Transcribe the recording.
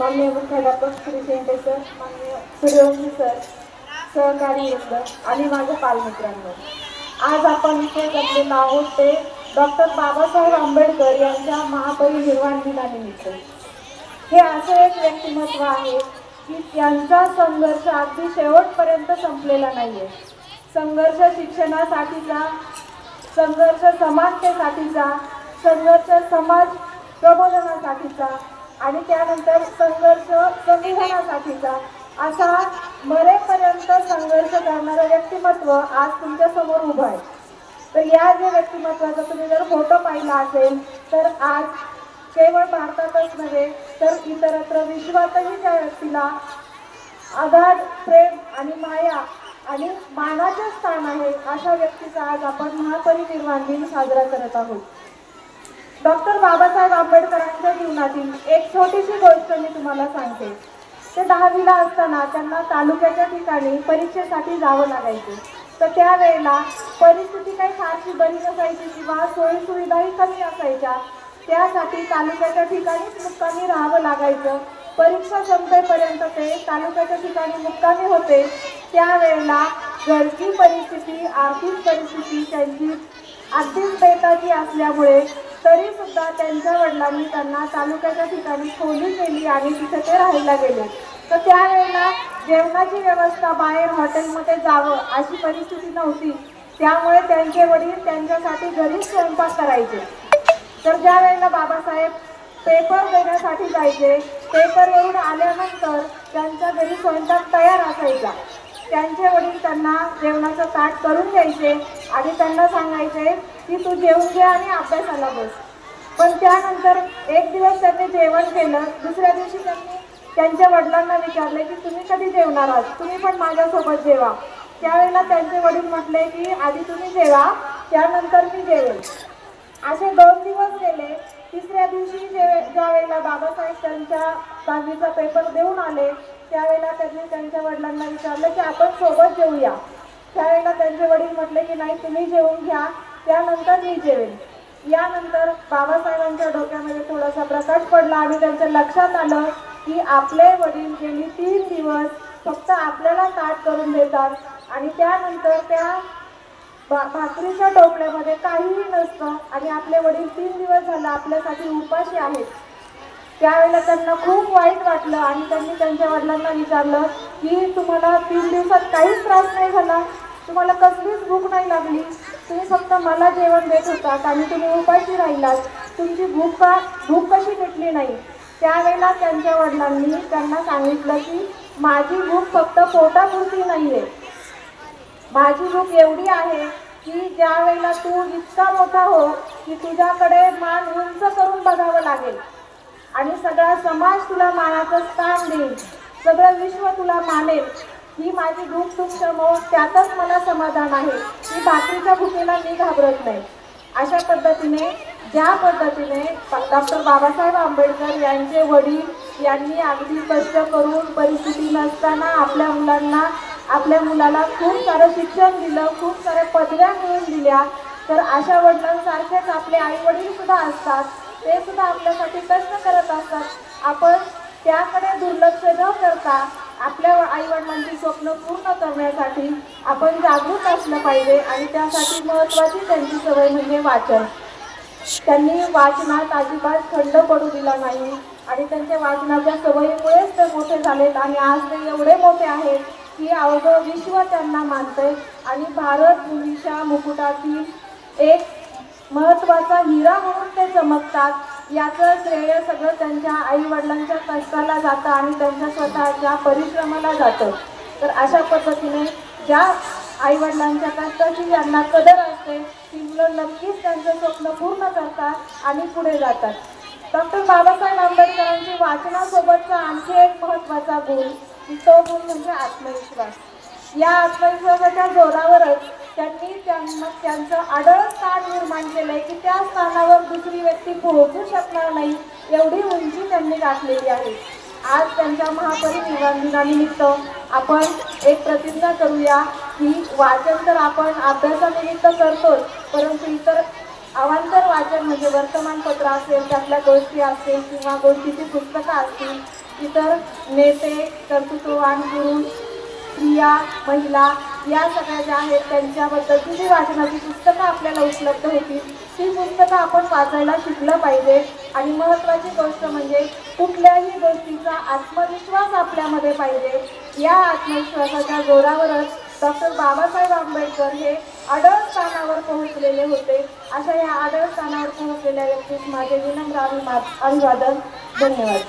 मान्य मुख्याध्यापक श्री शेंटे सर मान्य सूर्यवंशी सर सहकारी वृद्ध आणि माझ्या पालमित्रांनो. आज आपण इथे जमलेलो आहोत ते डॉक्टर बाबासाहेब आंबेडकर यांच्या महापरिनिर्वाण दिनानिमित्त हे असं एक व्यक्तिमत्व आहे की त्यांचा संघर्ष अगदी शेवटपर्यंत संपलेला नाहीये. संघर्ष शिक्षणासाठीचा संघर्ष समानतेसाठीचा संघर्ष समाज प्रबोधनासाठीचा आणि त्यानंतर संघर्ष संविधानासाठीचा असा मरेपर्यंत संघर्ष करणारं व्यक्तिमत्व आज तुमच्यासमोर उभं आहे. तर या जे व्यक्तिमत्वाचा तुम्ही जर फोटो पाहिला असेल तर आज केवळ भारतातच नव्हे तर इतरत्र विश्वातही त्या व्यक्तीला आघाड प्रेम आणि माया आणि मानाचे स्थान आहे अशा व्यक्तीचा आज आपण महापरिनिर्वाण दिन साजरा करत आहोत. डॉक्टर बाबासाहेब आंबेडकरांच्या जीवनातील एक छोटीशी गोष्ट मी तुम्हाला सांगते. ते दहावीला असताना त्यांना तालुक्याच्या ठिकाणी परीक्षेसाठी जावं लागायचे. तर त्यावेळेला परिस्थिती काही फारशी बरी नसायची किंवा सोयीसुविधाही कमी असायच्या. त्यासाठी तालुक्याच्या ठिकाणीच मुक्कामी राहावं लागायचं. परीक्षा संपेपर्यंत ते तालुक्याच्या ठिकाणी मुक्कामी होते. त्यावेळेला घरची परिस्थिती आर्थिक परिस्थिती त्यांची अगदीच बेताची असल्यामुळे तरी सुद्धा त्यांच्या वडिलांनी त्यांना तालुक्याच्या ठिकाणी खोली केली आणि तिथे ते राहायला गेले. तर त्यावेळेला जेवणाची व्यवस्था बाहेर हॉटेलमध्ये जावं अशी परिस्थिती नव्हती. त्यामुळे त्यांचे वडील त्यांच्यासाठी घरीच स्वयंपाक करायचे. तर ज्या वेळेला बाबासाहेब पेपर देण्यासाठी जायचे पेपर येऊन आल्यानंतर त्यांच्या घरी स्वयंपाक तयार असायचा. त्यांचे वडील त्यांना जेवणाचं ताट करून द्यायचे आणि त्यांना सांगायचे की तू जेवून घे आणि अभ्यासाला बस. पण त्यानंतर एक दिवस त्यांनी जेवण केलं. दुसऱ्या दिवशी त्यांनी त्यांच्या वडिलांना विचारले की तुम्ही कधी जेवणार आहात? तुम्ही पण माझ्यासोबत जेवा. त्यावेळेला त्यांचे वडील म्हटले की आधी तुम्ही जेवा त्यानंतर मी जेवेन. असे दोन दिवस गेले. तिसऱ्या दिवशी जे ज्या वेळेला बाबासाहेब त्यांच्या दहावीचा पेपर देऊन आले त्यावेळेला त्यांनी त्यांच्या वडिलांना विचारलं की आपण सोबत जेऊया. त्यावेळेला त्यांचे वडील म्हटले की नाही तुम्ही जेवून घ्या. त्यानंतर मी जेवेन. यानंतर बाबासाहेबांच्या डोक्यामध्ये थोडासा प्रकाश पडला आणि त्यांच्या लक्षात आलं की आपले वडील गेली तीन दिवस फक्त आपल्याला ताट करून देतात आणि त्यानंतर त्या भा भाकरीच्या टोपल्यामध्ये काहीही नसतं आणि आपले वडील तीन दिवस झालं आपल्यासाठी उपाशी आहेत. त्यावेळेला त्यांना खूप वाईट वाटलं आणि त्यांनी त्यांच्या वडिलांना विचारलं की तुम्हाला तीन दिवसात काहीच त्रास नाही झाला? तुम्हाला कसलीच भूक नाही लागली? तुम्ही फक्त मला जेवण देत होतात आणि तुम्ही उपाशी राहिलात. तुमची भूक का भूक कशी मिटली नाही? त्यावेळेला त्यांच्या वडिलांनी त्यांना सांगितलं की माझी भूक फक्त पोटापुरती नाही आहे माझी भूक एवढी आहे की ज्या वेळेला तू इतका मोठा हो की तुझ्याकडे मान उंच करून बघावं लागेल. आणि सगळा समाज तुला मानाचं स्थान देईल. सगळं विश्व तुला मानेल. ही माझी दुःख तू त्यातच मला समाधान आहे. की भाकरीच्या भूकेला मी घाबरत नाही. अशा पद्धतीने ज्या पद्धतीने डॉक्टर बाबासाहेब आंबेडकर यांचे वडील यांनी अगदी कष्ट करून परिस्थिती नसताना आपल्या मुलांना आपल्या मुलाला खूप सारं शिक्षण दिलं खूप साऱ्या पदव्या मिळून दिल्या. तर अशा वडिलांसारखेच आपले आई वडील सुद्धा असतात. ते सुद्धा आपल्यासाठी प्रश्न करत असतात. आपण त्याकडे दुर्लक्ष न करता आपल्या आईवडिलांची स्वप्न पूर्ण करण्यासाठी आपण जागरूक असलं पाहिजे आणि त्यासाठी महत्त्वाची त्यांची सवय म्हणजे वाचन. त्यांनी वाचनात अजिबात खंड पडू दिला नाही आणि त्यांच्या वाचनाच्या सवयीमुळेच ते मोठे झालेत आणि आज ते एवढे मोठे आहेत की अवघं विश्व त्यांना मानतंय. आणि भारत भूमीच्या मुकुटातील एक महत्त्वाचा हिरा म्हणून ते चमकतात. याचं श्रेय सगळं त्यांच्या आई वडिलांच्या कष्टाला जातं आणि त्यांच्या स्वतःच्या परिश्रमाला जातं. तर अशा पद्धतीने ज्या आई वडिलांच्या कष्टाची ज्यांना कदर असते ती मुलं नक्कीच त्यांचं स्वप्न पूर्ण करतात आणि पुढे जातात. डॉक्टर बाबासाहेब आंबेडकरांची वाचनासोबतचा आणखी एक महत्त्वाचा गुण तो गुण म्हणजे आत्मविश्वास. या आत्मविश्वासाच्या जोरावरच त्यांनी त्यांना त्यांचं आढळ स्थान निर्माण केलंय की त्या स्थानावर दुसरी व्यक्ती पोहोचू शकणार नाही एवढी उंची त्यांनी गाठलेली आहे. आज त्यांच्या महापरिनिर्वाण दिनानिमित्त आपण एक प्रतिज्ञा करूया की वाचन तर आपण अभ्यासानिमित्त करतोच परंतु इतर अवांतर वाचन म्हणजे वर्तमानपत्र असेल त्यातल्या गोष्टी असतील किंवा गोष्टीची पुस्तकं असतील इतर नेते कर्तृत्ववान गुरु स्त्रिया महिला या सगळ्या ज्या आहेत त्यांच्याबद्दल जी वाचनाची पुस्तकं आपल्याला उपलब्ध होती ती पुस्तकं आपण वाचायला शिकलं पाहिजे. आणि महत्त्वाची गोष्ट म्हणजे कुठल्याही गोष्टीचा आत्मविश्वास आपल्यामध्ये पाहिजे. या आत्मविश्वासाच्या जोरावरच डॉक्टर बाबासाहेब आंबेडकर हे अडळ स्थानावर पोहोचलेले होते. अशा या अडळ स्थानावर पोहोचलेल्या व्यक्तीस माझे विनम्र अभिमा- अभिवादन धन्यवाद.